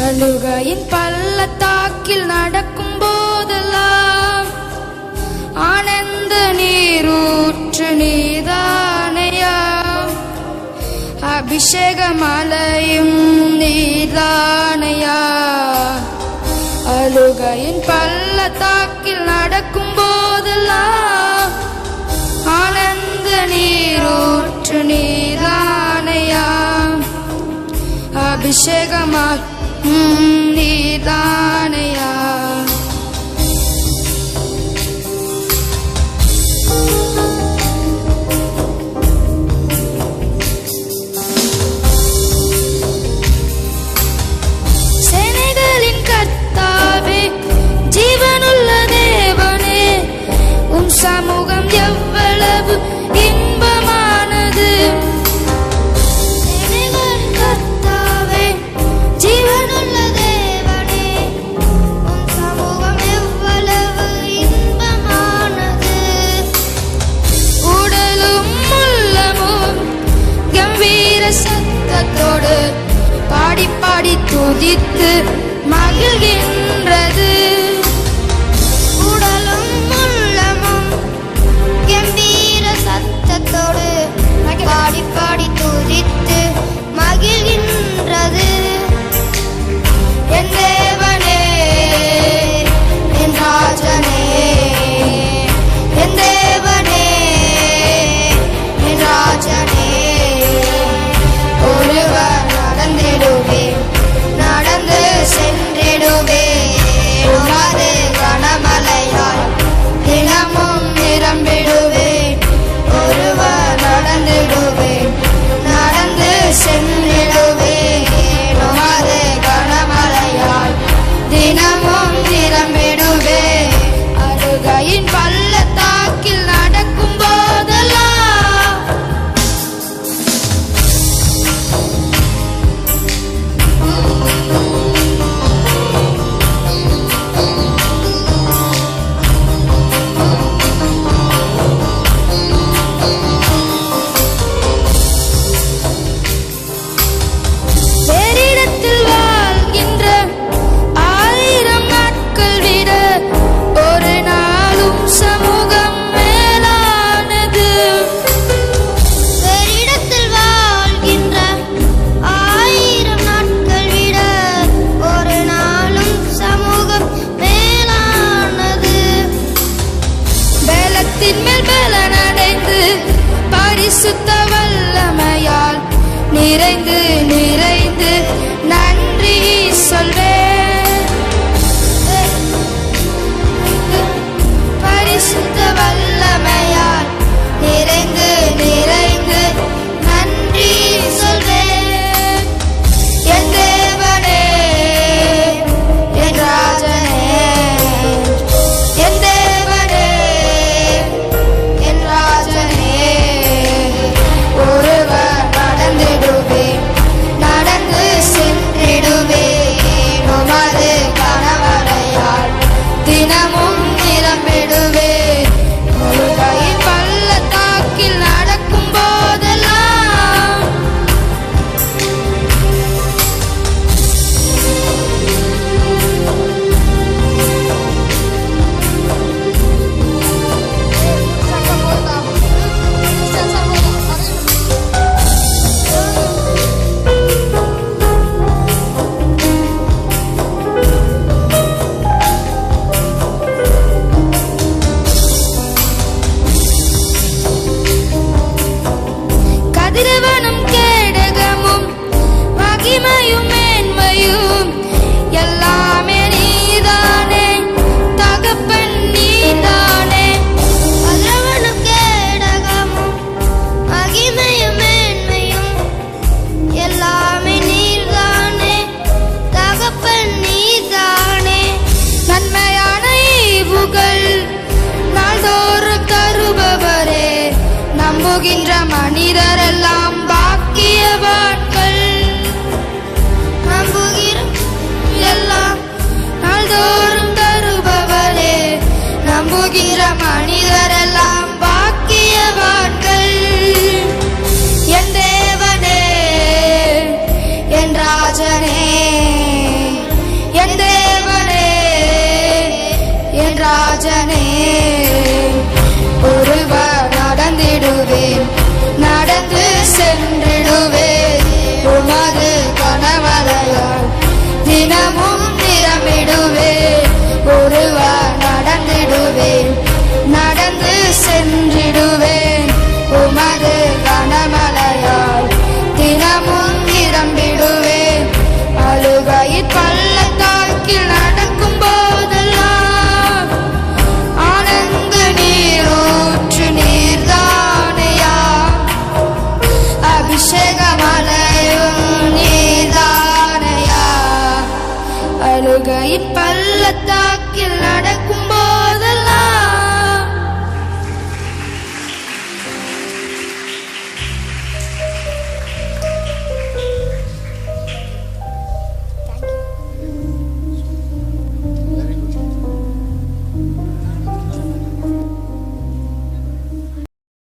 அழுகையின் பள்ளத்தாக்கில் நடக்கும் போதெல்லாம் ஆனந்த நீரூற்று நீதானையா? அபிஷேக மலையும் நீதானையா? அழுகையின் பள்ளத்தாக்கில் நடக்கும் போதெல்லாம் ஆனந்த நீரூற்று நீதானையா? அபிஷேகமாக துதித்து மகிழ்கின்ற You're crying. பலத்தின் மேல் பலனடைந்து பரிசுத்த வல்லமையால் நிறைந்து நிறை போகின்ற மனிதரெல்லாம் பாக்கியவாட்கள் நம்புகிற எல்லாம் நாள்தோறும் தருபவரே. நம்புகிற மனிதரெல்லாம் பாக்கியவாட்கள் என் தேவனே என் ராஜனே. என் தேவனே என் ராஜனே. அழுகையின் பள்ளத்தாக்கில் நடக்கும்போது